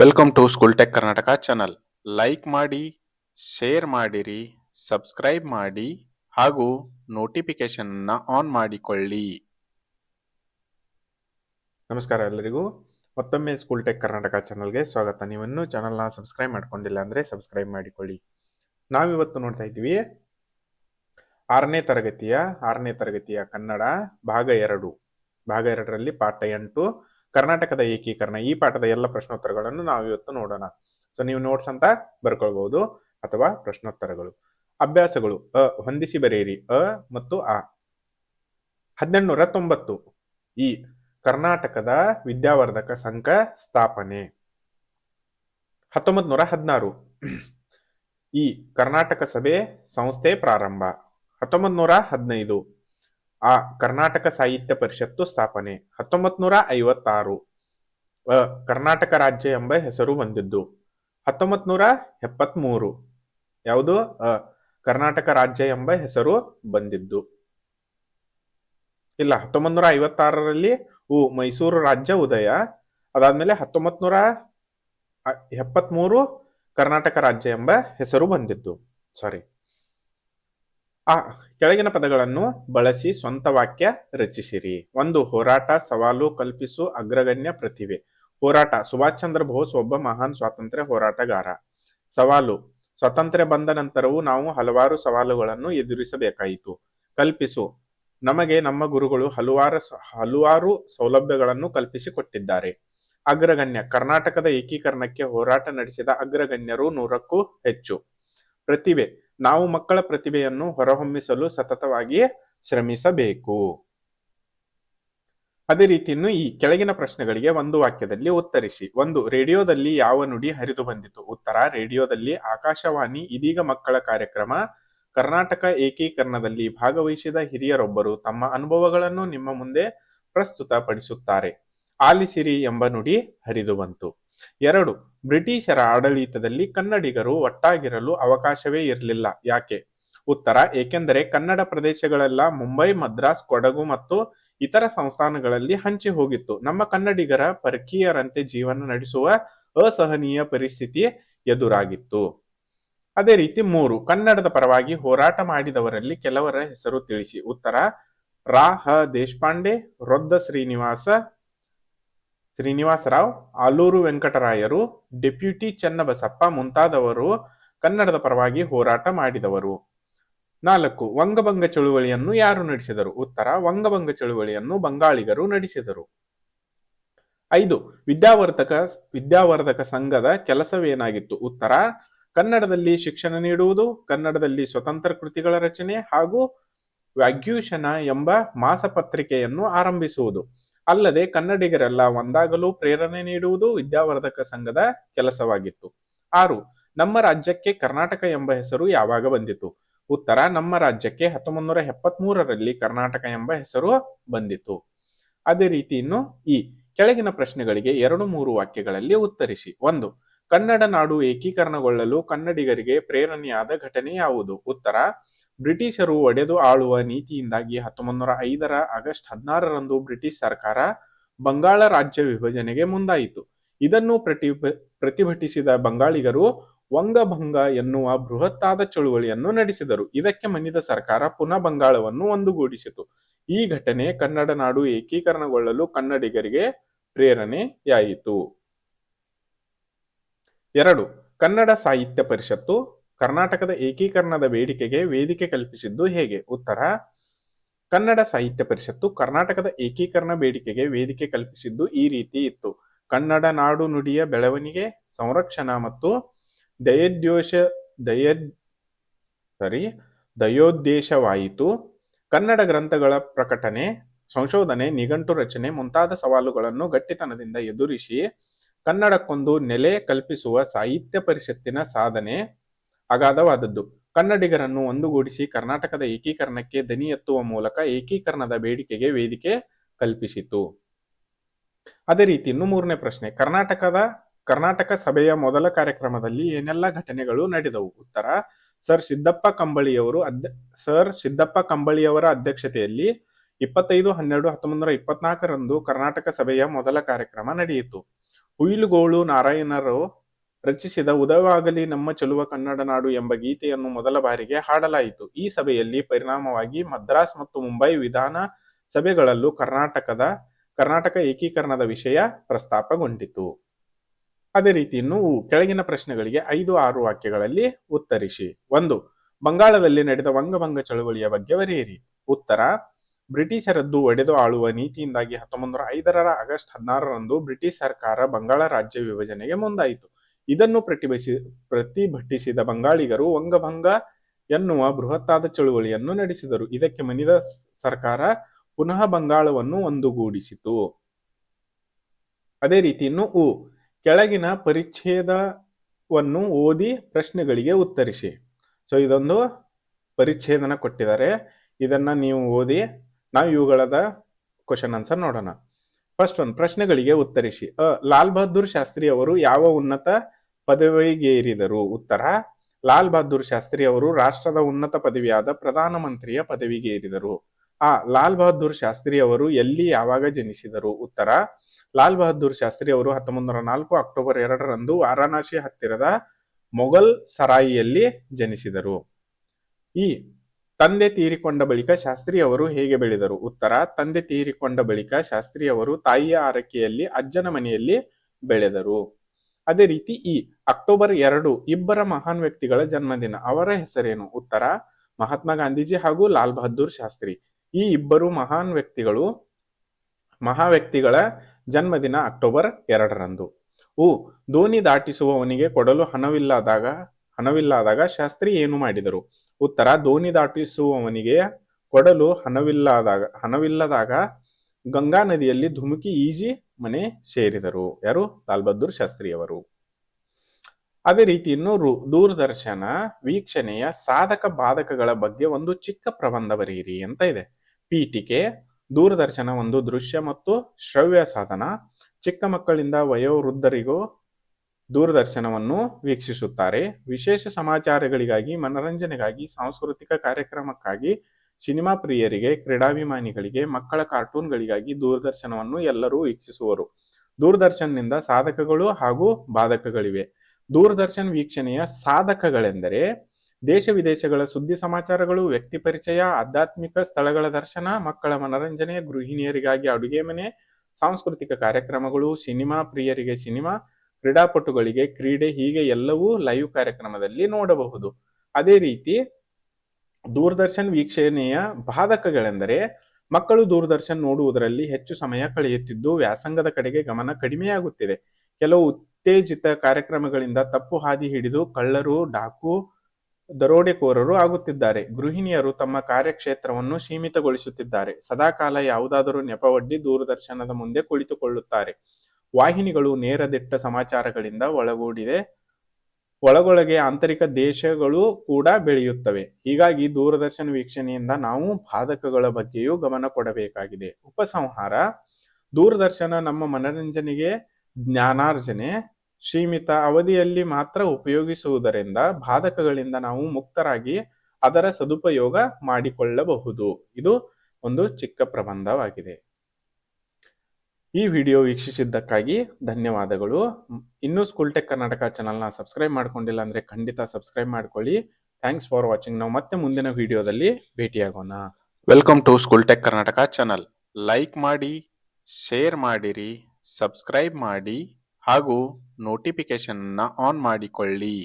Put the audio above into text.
Welcome to School Tech Karnataka channel like ಮಾಡಿ share ಮಾಡಿರಿ subscribe ಮಾಡಿ, ಹಾಗೂ ನೋಟಿಫಿಕೇಶನ್ ಆನ್ ಮಾಡಿಕೊಳ್ಳಿ. ನಮಸ್ಕಾರ ಎಲ್ಲರಿಗೂ. ಮತ್ತೊಮ್ಮೆ ಸ್ಕೂಲ್ ಟೆಕ್ ಕರ್ನಾಟಕ ಚಾನಲ್ಗೆ ಸ್ವಾಗತ. ನೀವನ್ನು ಚಾನಲ್ನ ಸಬ್ಸ್ಕ್ರೈಬ್ ಮಾಡ್ಕೊಂಡಿಲ್ಲ ಅಂದರೆ ಸಬ್ಸ್ಕ್ರೈಬ್ ಮಾಡಿಕೊಳ್ಳಿ. ನಾವಿವತ್ತು ನೋಡ್ತಾ ಇದ್ದೀವಿ ಆರನೇ ತರಗತಿಯ ಆರನೇ ತರಗತಿಯ ಕನ್ನಡ ಭಾಗ ಎರಡು. ಭಾಗ ಎರಡರಲ್ಲಿ ಪಾಠ ಎಂಟು ಕರ್ನಾಟಕದ ಏಕೀಕರಣ, ಈ ಪಾಠದ ಎಲ್ಲ ಪ್ರಶ್ನೋತ್ತರಗಳನ್ನು ನಾವು ಇವತ್ತು ನೋಡೋಣ. ಸೊ ನೀವು ನೋಟ್ಸ್ ಅಂತ ಬರ್ಕೊಳ್ಬಹುದು ಅಥವಾ ಪ್ರಶ್ನೋತ್ತರಗಳು. ಅಭ್ಯಾಸಗಳು, ಅ, ಹೊಂದಿಸಿ ಬರೆಯಿರಿ. ಅ ಮತ್ತು ಆ. ಹದಿನೆಂಟುನೂರ ತೊಂಬತ್ತು ಈ ಕರ್ನಾಟಕದ ವಿದ್ಯಾವರ್ಧಕ ಸಂಘ ಸ್ಥಾಪನೆ. ಹತ್ತೊಂಬತ್ ನೂರ ಹದಿನಾರು ಈ ಕರ್ನಾಟಕ ಸಭೆ ಸಂಸ್ಥೆ ಪ್ರಾರಂಭ. ಹತ್ತೊಂಬತ್ ನೂರ ಹದಿನೈದು ಆ ಕರ್ನಾಟಕ ಸಾಹಿತ್ಯ ಪರಿಷತ್ತು ಸ್ಥಾಪನೆ. ಹತ್ತೊಂಬತ್ ನೂರ ಐವತ್ತಾರು ಕರ್ನಾಟಕ ರಾಜ್ಯ ಎಂಬ ಹೆಸರು ಬಂದಿದ್ದು ಹತ್ತೊಂಬತ್ ನೂರ ಎಪ್ಪತ್ಮೂರು ಯಾವುದು? ಅ, ಕರ್ನಾಟಕ ರಾಜ್ಯ ಎಂಬ ಹೆಸರು ಬಂದಿದ್ದು. ಇಲ್ಲ ಹತ್ತೊಂಬತ್ ನೂರ ಐವತ್ತಾರರಲ್ಲಿ ಉ, ಮೈಸೂರು ರಾಜ್ಯ ಉದಯ. ಅದಾದ್ಮೇಲೆ ಹತ್ತೊಂಬತ್ ನೂರ ಎಪ್ಪತ್ಮೂರು ಕರ್ನಾಟಕ ರಾಜ್ಯ ಎಂಬ ಹೆಸರು ಬಂದಿದ್ದು. ಸಾರಿ ಆ, ಕೆಳಗಿನ ಪದಗಳನ್ನು ಬಳಸಿ ಸ್ವಂತ ವಾಕ್ಯ ರಚಿಸಿರಿ. ಒಂದು, ಹೋರಾಟ, ಸವಾಲು ಕಲ್ಪಿಸು, ಅಗ್ರಗಣ್ಯ ಪ್ರತಿಭೆ. ಹೋರಾಟ, ಸುಭಾಷ್ ಚಂದ್ರ ಬೋಸ್ ಒಬ್ಬ ಮಹಾನ್ ಸ್ವಾತಂತ್ರ್ಯ ಹೋರಾಟಗಾರ. ಸವಾಲು, ಸ್ವಾತಂತ್ರ್ಯ ಬಂದ ನಂತರವೂ ನಾವು ಹಲವಾರು ಸವಾಲುಗಳನ್ನು ಎದುರಿಸಬೇಕಾಯಿತು. ಕಲ್ಪಿಸು, ನಮಗೆ ನಮ್ಮ ಗುರುಗಳು ಹಲವಾರು ಹಲವಾರು ಸೌಲಭ್ಯಗಳನ್ನು ಕಲ್ಪಿಸಿಕೊಟ್ಟಿದ್ದಾರೆ. ಅಗ್ರಗಣ್ಯ, ಕರ್ನಾಟಕದ ಏಕೀಕರಣಕ್ಕೆ ಹೋರಾಟ ನಡೆಸಿದ ಅಗ್ರಗಣ್ಯರು ನೂರಕ್ಕೂ ಹೆಚ್ಚು. ಪ್ರತಿಭೆ ನಾವು ಮಕ್ಕಳ ಪ್ರತಿಭೆಯನ್ನು ಹೊರಹೊಮ್ಮಿಸಲು ಸತತವಾಗಿ ಶ್ರಮಿಸಬೇಕು. ಅದೇ ರೀತಿಯನ್ನು ಈ ಕೆಳಗಿನ ಪ್ರಶ್ನೆಗಳಿಗೆ ಒಂದು ವಾಕ್ಯದಲ್ಲಿ ಉತ್ತರಿಸಿ. ಒಂದು, ರೇಡಿಯೋದಲ್ಲಿ ಯಾವ ನುಡಿ ಹರಿದು ಬಂದಿತು? ಉತ್ತರ, ರೇಡಿಯೋದಲ್ಲಿ ಆಕಾಶವಾಣಿ, ಇದೀಗ ಮಕ್ಕಳ ಕಾರ್ಯಕ್ರಮ, ಕರ್ನಾಟಕ ಏಕೀಕರಣದಲ್ಲಿ ಭಾಗವಹಿಸಿದ ಹಿರಿಯರೊಬ್ಬರು ತಮ್ಮ ಅನುಭವಗಳನ್ನು ನಿಮ್ಮ ಮುಂದೆ ಪ್ರಸ್ತುತಪಡಿಸುತ್ತಾರೆ. ಆಲಿಸಿರಿ ಎಂಬ ನುಡಿ ಹರಿದು ಬಂತು. ಎರಡು, ಬ್ರಿಟಿಷರ ಆಡಳಿತದಲ್ಲಿ ಕನ್ನಡಿಗರು ಒಟ್ಟಾಗಿರಲು ಅವಕಾಶವೇ ಇರಲಿಲ್ಲ. ಯಾಕೆ? ಉತ್ತರ, ಏಕೆಂದರೆ ಕನ್ನಡ ಪ್ರದೇಶಗಳೆಲ್ಲ ಮುಂಬೈ, ಮದ್ರಾಸ್, ಕೊಡಗು ಮತ್ತು ಇತರ ಸಂಸ್ಥಾನಗಳಲ್ಲಿ ಹಂಚಿ ಹೋಗಿತ್ತು. ನಮ್ಮ ಕನ್ನಡಿಗರ ಪರಕೀಯರಂತೆ ಜೀವನ ನಡೆಸುವ ಅಸಹನೀಯ ಪರಿಸ್ಥಿತಿ ಎದುರಾಗಿತ್ತು. ಅದೇ ರೀತಿ ಮೂರು, ಕನ್ನಡದ ಪರವಾಗಿ ಹೋರಾಟ ಮಾಡಿದವರಲ್ಲಿ ಕೆಲವರ ಹೆಸರು ತಿಳಿಸಿ. ಉತ್ತರ, ರಾ. ಹ. ದೇಶಪಾಂಡೆ ರೊದ್ದ ಶ್ರೀನಿವಾಸ ಶ್ರೀನಿವಾಸರಾವ್ ಆಲೂರು ವೆಂಕಟರಾಯರು, ಡೆಪ್ಯೂಟಿ ಚನ್ನಬಸಪ್ಪ ಮುಂತಾದವರು ಕನ್ನಡದ ಪರವಾಗಿ ಹೋರಾಟ ಮಾಡಿದವರು. ನಾಲ್ಕು, ವಂಗಭಂಗ ಚಳುವಳಿಯನ್ನು ಯಾರು ನಡೆಸಿದರು? ಉತ್ತರ, ವಂಗಭಂಗ ಚಳುವಳಿಯನ್ನು ಬಂಗಾಳಿಗರು ನಡೆಸಿದರು. ಐದು, ವಿದ್ಯಾವರ್ಧಕ ವಿದ್ಯಾವರ್ಧಕ ಸಂಘದ ಕೆಲಸವೇನಾಗಿತ್ತು? ಉತ್ತರ, ಕನ್ನಡದಲ್ಲಿ ಶಿಕ್ಷಣ ನೀಡುವುದು, ಕನ್ನಡದಲ್ಲಿ ಸ್ವತಂತ್ರ ಕೃತಿಗಳ ರಚನೆ ಹಾಗೂ ವ್ಯಾಗ್ಯೂಷನ ಎಂಬ ಮಾಸಪತ್ರಿಕೆಯನ್ನು ಆರಂಭಿಸುವುದು. ಅಲ್ಲದೆ ಕನ್ನಡಿಗರೆಲ್ಲ ಒಂದಾಗಲು ಪ್ರೇರಣೆ ನೀಡುವುದು ವಿದ್ಯಾವರ್ಧಕ ಸಂಘದ ಕೆಲಸವಾಗಿತ್ತು. ಆರು, ನಮ್ಮ ರಾಜ್ಯಕ್ಕೆ ಕರ್ನಾಟಕ ಎಂಬ ಹೆಸರು ಯಾವಾಗ ಬಂದಿತು? ಉತ್ತರ, ನಮ್ಮ ರಾಜ್ಯಕ್ಕೆ ಹತ್ತೊಂಬತ್ ನೂರ ಎಪ್ಪತ್ತ್ ಮೂರರಲ್ಲಿ ಕರ್ನಾಟಕ ಎಂಬ ಹೆಸರು ಬಂದಿತು. ಅದೇ ರೀತಿ ಇನ್ನು ಈ ಕೆಳಗಿನ ಪ್ರಶ್ನೆಗಳಿಗೆ ಎರಡು ಮೂರು ವಾಕ್ಯಗಳಲ್ಲಿ ಉತ್ತರಿಸಿ. ಒಂದು, ಕನ್ನಡ ನಾಡು ಏಕೀಕರಣಗೊಳ್ಳಲು ಕನ್ನಡಿಗರಿಗೆ ಪ್ರೇರಣೆಯಾದ ಘಟನೆ ಯಾವುದು? ಉತ್ತರ ಬ್ರಿಟಿಷರು ಒಡೆದು ಆಳುವ ನೀತಿಯಿಂದಾಗಿ ಹತ್ತೊಂಬತ್ತು ನೂರ ಐದರ ಆಗಸ್ಟ್ ಹದಿನಾರರಂದು ಬ್ರಿಟಿಷ್ ಸರ್ಕಾರ ಬಂಗಾಳ ರಾಜ್ಯ ವಿಭಜನೆಗೆ ಮುಂದಾಯಿತು. ಇದನ್ನು ಪ್ರತಿ ಪ್ರತಿಭಟಿಸಿದ ಬಂಗಾಳಿಗರು ವಂಗಭಂಗ ಎನ್ನುವ ಬೃಹತ್ತಾದ ಚಳುವಳಿಯನ್ನು ನಡೆಸಿದರು. ಇದಕ್ಕೆ ಮನಿದ ಸರ್ಕಾರ ಪುನಃ ಬಂಗಾಳವನ್ನು ಒಂದುಗೂಡಿಸಿತು. ಈ ಘಟನೆ ಕನ್ನಡ ನಾಡು ಏಕೀಕರಣಗೊಳ್ಳಲು ಕನ್ನಡಿಗರಿಗೆ ಪ್ರೇರಣೆಯಾಯಿತು. ಎರಡು, ಕನ್ನಡ ಸಾಹಿತ್ಯ ಪರಿಷತ್ತು ಕರ್ನಾಟಕದ ಏಕೀಕರಣದ ಬೇಡಿಕೆಗೆ ವೇದಿಕೆ ಕಲ್ಪಿಸಿದ್ದು ಹೇಗೆ? ಉತ್ತರ, ಕನ್ನಡ ಸಾಹಿತ್ಯ ಪರಿಷತ್ತು ಕರ್ನಾಟಕದ ಏಕೀಕರಣ ಬೇಡಿಕೆಗೆ ವೇದಿಕೆ ಕಲ್ಪಿಸಿದ್ದು ಈ ರೀತಿ ಇತ್ತು. ಕನ್ನಡ ನಾಡು ನುಡಿಯ ಬೆಳವಣಿಗೆ, ಸಂರಕ್ಷಣಾ ಮತ್ತು ದಯೋದ್ಯೋಷ ದಯ, ಸರಿ, ದಯೋದ್ದೇಶವಾಯಿತು. ಕನ್ನಡ ಗ್ರಂಥಗಳ ಪ್ರಕಟಣೆ, ಸಂಶೋಧನೆ, ನಿಘಂಟು ರಚನೆ ಮುಂತಾದ ಸವಾಲುಗಳನ್ನು ಗಟ್ಟಿತನದಿಂದ ಎದುರಿಸಿ ಕನ್ನಡಕ್ಕೊಂದು ನೆಲೆ ಕಲ್ಪಿಸುವ ಸಾಹಿತ್ಯ ಪರಿಷತ್ತಿನ ಸಾಧನೆ ಅಗಾಧವಾದದ್ದು. ಕನ್ನಡಿಗರನ್ನು ಒಂದುಗೂಡಿಸಿ ಕರ್ನಾಟಕದ ಏಕೀಕರಣಕ್ಕೆ ದನಿ ಎತ್ತುವ ಮೂಲಕ ಏಕೀಕರಣದ ಬೇಡಿಕೆಗೆ ವೇದಿಕೆ ಕಲ್ಪಿಸಿತು ಅದೇ ರೀತಿ ಇನ್ನು ಮೂರನೇ ಪ್ರಶ್ನೆ, ಕರ್ನಾಟಕದ, ಕರ್ನಾಟಕ ಸಭೆಯ ಮೊದಲ ಕಾರ್ಯಕ್ರಮದಲ್ಲಿ ಏನೆಲ್ಲ ಘಟನೆಗಳು ನಡೆದವು? ಉತ್ತರ, ಸರ್ ಸಿದ್ದಪ್ಪ ಕಂಬಳಿಯವರು ಅಧ್ಯ ಸರ್ ಸಿದ್ದಪ್ಪ ಕಂಬಳಿಯವರ ಅಧ್ಯಕ್ಷತೆಯಲ್ಲಿ ಇಪ್ಪತ್ತೈದು, ಹನ್ನೆರಡು ಹತ್ತೊಂಬತ್ತು ನೂರ ಇಪ್ಪತ್ನಾಲ್ಕರಂದು ಕರ್ನಾಟಕ ಸಭೆಯ ಮೊದಲ ಕಾರ್ಯಕ್ರಮ ನಡೆಯಿತು. ಹುಯಿಲುಗೋಳು ನಾರಾಯಣರು ರಚಿಸಿದ ಉದವಾಗಲಿ ನಮ್ಮ ಚೆಲುವ ಕನ್ನಡ ನಾಡು ಎಂಬ ಗೀತೆಯನ್ನು ಮೊದಲ ಬಾರಿಗೆ ಹಾಡಲಾಯಿತು. ಈ ಸಭೆಯಲ್ಲಿ ಪರಿಣಾಮವಾಗಿ ಮದ್ರಾಸ್ ಮತ್ತು ಮುಂಬೈ ವಿಧಾನ ಸಭೆಗಳಲ್ಲೂ ಕರ್ನಾಟಕದ, ಕರ್ನಾಟಕ ಏಕೀಕರಣದ ವಿಷಯ ಪ್ರಸ್ತಾಪಗೊಂಡಿತು. ಅದೇ ರೀತಿ ಕೆಳಗಿನ ಪ್ರಶ್ನೆಗಳಿಗೆ ಐದು ಆರು ವಾಕ್ಯಗಳಲ್ಲಿ ಉತ್ತರಿಸಿ. ಒಂದು, ಬಂಗಾಳದಲ್ಲಿ ನಡೆದ ವಂಗಭಂಗ ಚಳುವಳಿಯ ಬಗ್ಗೆ ಬರೆಯಿರಿ. ಉತ್ತರ, ಬ್ರಿಟಿಷರದ್ದು ಒಡೆದು ಆಳುವ ನೀತಿಯಿಂದಾಗಿ ಹತ್ತೊಂಬತ್ತು ನೂರ ಐದರ ಆಗಸ್ಟ್ ಹದಿನಾರರಂದು ಬ್ರಿಟಿಷ್ ಸರ್ಕಾರ ಬಂಗಾಳ ರಾಜ್ಯ ವಿಭಜನೆಗೆ ಮುಂದಾಯಿತು. ಇದನ್ನು ಪ್ರತಿಭಟಿಸಿ, ಪ್ರತಿಭಟಿಸಿದ ಬಂಗಾಳಿಗರು ವಂಗಭಂಗ ಎನ್ನುವ ಬೃಹತ್ತಾದ ಚಳುವಳಿಯನ್ನು ನಡೆಸಿದರು. ಇದಕ್ಕೆ ಮನಿದ ಸರ್ಕಾರ ಪುನಃ ಬಂಗಾಳವನ್ನು ಒಂದುಗೂಡಿಸಿತು. ಅದೇ ರೀತಿ ಇನ್ನು ಉ, ಕೆಳಗಿನ ಪರಿಚ್ಛೇದವನ್ನು ಓದಿ ಪ್ರಶ್ನೆಗಳಿಗೆ ಉತ್ತರಿಸಿ. ಸೊ, ಇದೊಂದು ಪರಿಚ್ಛೇದನ ಕೊಟ್ಟಿದ್ದಾರೆ. ಇದನ್ನ ನೀವು ಓದಿ, ನಾವು ಇವುಗಳದ ಕ್ವಶನ್ ಆನ್ಸರ್ ನೋಡೋಣ. ಫಸ್ಟ್ ಒಂದು ಪ್ರಶ್ನೆಗಳಿಗೆ ಉತ್ತರಿಸಿ. ಅ, ಲಾಲ್ ಬಹದ್ದೂರ್ ಶಾಸ್ತ್ರಿ ಅವರು ಯಾವ ಉನ್ನತ ಪದವಿಗೇರಿದರು? ಉತ್ತರ, ಲಾಲ್ ಬಹದ್ದೂರ್ ಶಾಸ್ತ್ರಿ ಅವರು ರಾಷ್ಟ್ರದ ಉನ್ನತ ಪದವಿಯಾದ ಪ್ರಧಾನಮಂತ್ರಿಯ ಪದವಿಗೇರಿದರು. ಆ, ಲಾಲ್ ಬಹದ್ದೂರ್ ಶಾಸ್ತ್ರಿ ಅವರು ಎಲ್ಲಿ ಯಾವಾಗ ಜನಿಸಿದರು? ಉತ್ತರ, ಲಾಲ್ ಬಹದ್ದೂರ್ ಶಾಸ್ತ್ರಿ ಅವರು ಹತ್ತೊಂಬತ್ತು ನಾಲ್ಕು ಅಕ್ಟೋಬರ್ ಎರಡರಂದು ವಾರಾಣಸಿ ಹತ್ತಿರದ ಮೊಘಲ್ ಸರಾಯಿಯಲ್ಲಿ ಜನಿಸಿದರು. ಈ ತಂದೆ ತೀರಿಕೊಂಡ ಬಳಿಕ ಶಾಸ್ತ್ರಿ ಅವರು ಹೇಗೆ ಬೆಳೆದರು? ಉತ್ತರ, ತಂದೆ ತೀರಿಕೊಂಡ ಬಳಿಕ ಶಾಸ್ತ್ರಿ ಅವರು ತಾಯಿಯ ಆರಕೆಯಲ್ಲಿ ಅಜ್ಜನ ಮನೆಯಲ್ಲಿ ಬೆಳೆದರು. ಅದೇ ರೀತಿ ಈ ಅಕ್ಟೋಬರ್ ಎರಡು ಇಬ್ಬರ ಮಹಾನ್ ವ್ಯಕ್ತಿಗಳ ಜನ್ಮದಿನ. ಅವರ ಹೆಸರೇನು? ಉತ್ತರ, ಮಹಾತ್ಮ ಗಾಂಧೀಜಿ ಹಾಗೂ ಲಾಲ್ ಬಹದ್ದೂರ್ ಶಾಸ್ತ್ರಿ. ಈ ಇಬ್ಬರು ಮಹಾನ್ ವ್ಯಕ್ತಿಗಳು ಮಹಾ ವ್ಯಕ್ತಿಗಳ ಜನ್ಮದಿನ ಅಕ್ಟೋಬರ್ ಎರಡರಂದು. ಉ ದೋಣಿ ದಾಟಿಸುವವನಿಗೆ ಕೊಡಲು ಹಣವಿಲ್ಲದಾಗ ಹಣವಿಲ್ಲದಾಗ ಶಾಸ್ತ್ರಿ ಏನು ಮಾಡಿದರು? ಉತ್ತರ, ದೋಣಿ ದಾಟಿಸುವವನಿಗೆ ಕೊಡಲು ಹಣವಿಲ್ಲಾದಾಗ, ಹಣವಿಲ್ಲದಾಗ ಗಂಗಾ ನದಿಯಲ್ಲಿ ಧುಮುಕಿ ಈಜಿ ಮನೆ ಸೇರಿದರು. ಯಾರು? ಲಾಲ್ ಬಹದ್ದೂರ್ ಶಾಸ್ತ್ರಿಯವರು. ಅದೇ ರೀತಿ ಇನ್ನೂ ದೂರದರ್ಶನ ವೀಕ್ಷಣೆಯ ಸಾಧಕ ಬಾಧಕಗಳ ಬಗ್ಗೆ ಒಂದು ಚಿಕ್ಕ ಪ್ರಬಂಧ ಬರೆಯಿರಿ ಅಂತ ಇದೆ. ಪೀಠಿಕೆ, ದೂರದರ್ಶನ ಒಂದು ದೃಶ್ಯ ಮತ್ತು ಶ್ರವ್ಯ ಸಾಧನ. ಚಿಕ್ಕ ಮಕ್ಕಳಿಂದ ವಯೋವೃದ್ಧರಿಗೂ ದೂರದರ್ಶನವನ್ನು ವೀಕ್ಷಿಸುತ್ತಾರೆ. ವಿಶೇಷ ಸಮಾಚಾರಗಳಿಗಾಗಿ, ಮನರಂಜನೆಗಾಗಿ, ಸಾಂಸ್ಕೃತಿಕ ಕಾರ್ಯಕ್ರಮಕ್ಕಾಗಿ, ಸಿನಿಮಾ ಪ್ರಿಯರಿಗೆ, ಕ್ರೀಡಾಭಿಮಾನಿಗಳಿಗೆ, ಮಕ್ಕಳ ಕಾರ್ಟೂನ್ಗಳಿಗಾಗಿ ದೂರದರ್ಶನವನ್ನು ಎಲ್ಲರೂ ವೀಕ್ಷಿಸುವರು. ದೂರದರ್ಶನದಿಂದ ಸಾಧಕಗಳು ಹಾಗೂ ಬಾಧಕಗಳಿವೆ. ದೂರದರ್ಶನ್ ವೀಕ್ಷಣೆಯ ಸಾಧಕಗಳೆಂದರೆ, ದೇಶ ವಿದೇಶಗಳ ಸುದ್ದಿ ಸಮಾಚಾರಗಳು, ವ್ಯಕ್ತಿ ಪರಿಚಯ, ಆಧ್ಯಾತ್ಮಿಕ ಸ್ಥಳಗಳ ದರ್ಶನ, ಮಕ್ಕಳ ಮನರಂಜನೆ, ಗೃಹಿಣಿಯರಿಗಾಗಿ ಅಡುಗೆ ಮನೆ, ಸಾಂಸ್ಕೃತಿಕ ಕಾರ್ಯಕ್ರಮಗಳು, ಸಿನಿಮಾ ಪ್ರಿಯರಿಗೆ ಸಿನಿಮಾ ಕ್ರೀಡಾಪಟುಗಳಿಗೆ ಕ್ರೀಡೆ ಹೀಗೆ ಎಲ್ಲವೂ ಲೈವ್ ಕಾರ್ಯಕ್ರಮದಲ್ಲಿ ನೋಡಬಹುದು. ಅದೇ ರೀತಿ ದೂರದರ್ಶನ್ ವೀಕ್ಷಣೆಯ ಬಾಧಕಗಳೆಂದರೆ ಮಕ್ಕಳು ದೂರದರ್ಶನ್ ನೋಡುವುದರಲ್ಲಿ ಹೆಚ್ಚು ಸಮಯ ಕಳೆಯುತ್ತಿದ್ದು ವ್ಯಾಸಂಗದ ಕಡೆಗೆ ಗಮನ ಕಡಿಮೆಯಾಗುತ್ತಿದೆ. ಕೆಲವು ಉತ್ತೇಜಿತ ಕಾರ್ಯಕ್ರಮಗಳಿಂದ ತಪ್ಪು ಹಾದಿ ಹಿಡಿದು ಕಳ್ಳರು, ಡಾಕು, ದರೋಡೆಕೋರರು ಆಗುತ್ತಿದ್ದಾರೆ. ಗೃಹಿಣಿಯರು ತಮ್ಮ ಕಾರ್ಯಕ್ಷೇತ್ರವನ್ನು ಸೀಮಿತಗೊಳಿಸುತ್ತಿದ್ದಾರೆ. ಸದಾಕಾಲ ಯಾವುದಾದರೂ ನೆಪವಡ್ಡಿ ದೂರದರ್ಶನದ ಮುಂದೆ ಕುಳಿತುಕೊಳ್ಳುತ್ತಾರೆ. ವಾಹಿನಿಗಳು ನೇರ ದಿಟ್ಟ ಸಮಾಚಾರಗಳಿಂದ ಒಳಗೂಡಿದೆ. ಒಳಗೊಳಗೆ ಆಂತರಿಕ ದೇಶಗಳು ಕೂಡ ಬೆಳೆಯುತ್ತವೆ. ಹೀಗಾಗಿ ದೂರದರ್ಶನ ವೀಕ್ಷಣೆಯಿಂದ ನಾವು ಬಾಧಕಗಳ ಬಗ್ಗೆಯೂ ಗಮನ ಕೊಡಬೇಕಾಗಿದೆ. ಉಪಸಂಹಾರ. ದೂರದರ್ಶನ ನಮ್ಮ ಮನರಂಜನೆಗೆ ಜ್ಞಾನಾರ್ಜನೆ. ಸೀಮಿತ ಅವಧಿಯಲ್ಲಿ ಮಾತ್ರ ಉಪಯೋಗಿಸುವುದರಿಂದ ಬಾಧಕಗಳಿಂದ ನಾವು ಮುಕ್ತರಾಗಿ ಅದರ ಸದುಪಯೋಗ ಮಾಡಿಕೊಳ್ಳಬಹುದು. ಇದು ಒಂದು ಚಿಕ್ಕ ಪ್ರಬಂಧವಾಗಿದೆ. ಈ ವಿಡಿಯೋ ವೀಕ್ಷಿಸಿದ್ದಕ್ಕಾಗಿ ಧನ್ಯವಾದಗಳು. ಇನ್ನೂ ಸ್ಕೂಲ್ ಟೆಕ್ ಕರ್ನಾಟಕ ಚಾನಲ್ನ ಸಬ್ಸ್ಕ್ರೈಬ್ ಮಾಡ್ಕೊಂಡಿಲ್ಲ ಅಂದರೆ ಖಂಡಿತ ಸಬ್ಸ್ಕ್ರೈಬ್ ಮಾಡ್ಕೊಳ್ಳಿ. ಥ್ಯಾಂಕ್ಸ್ ಫಾರ್ ವಾಚಿಂಗ್ ನಾವು ಮತ್ತೆ ಮುಂದಿನ ವಿಡಿಯೋದಲ್ಲಿ ಭೇಟಿಯಾಗೋಣ. Welcome to School Tech Karnataka channel like ಮಾಡಿ ಶೇರ್ ಮಾಡಿರಿ ಸಬ್ಸ್ಕ್ರೈಬ್ ಮಾಡಿ ಹಾಗೂ ನೋಟಿಫಿಕೇಶನ್ನ ಆನ್ ಮಾಡಿಕೊಳ್ಳಿ.